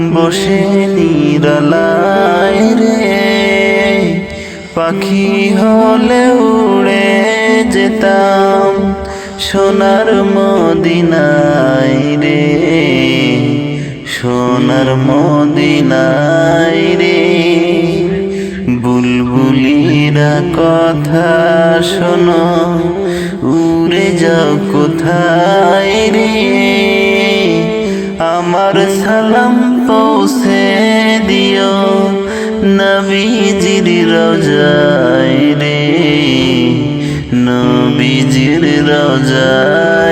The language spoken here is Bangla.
বসে নিরালায় রে। পাখি হলে উড়ে যেতাম সোনার মদিনায় রে। সোনার মদিনায় রে। বুলবুলিরা কথা শোনো, উড়ে যাও কোথায় রে? সালাম পৌঁছে দিও। নবীজির রোজায় রে নবীজির রোজায়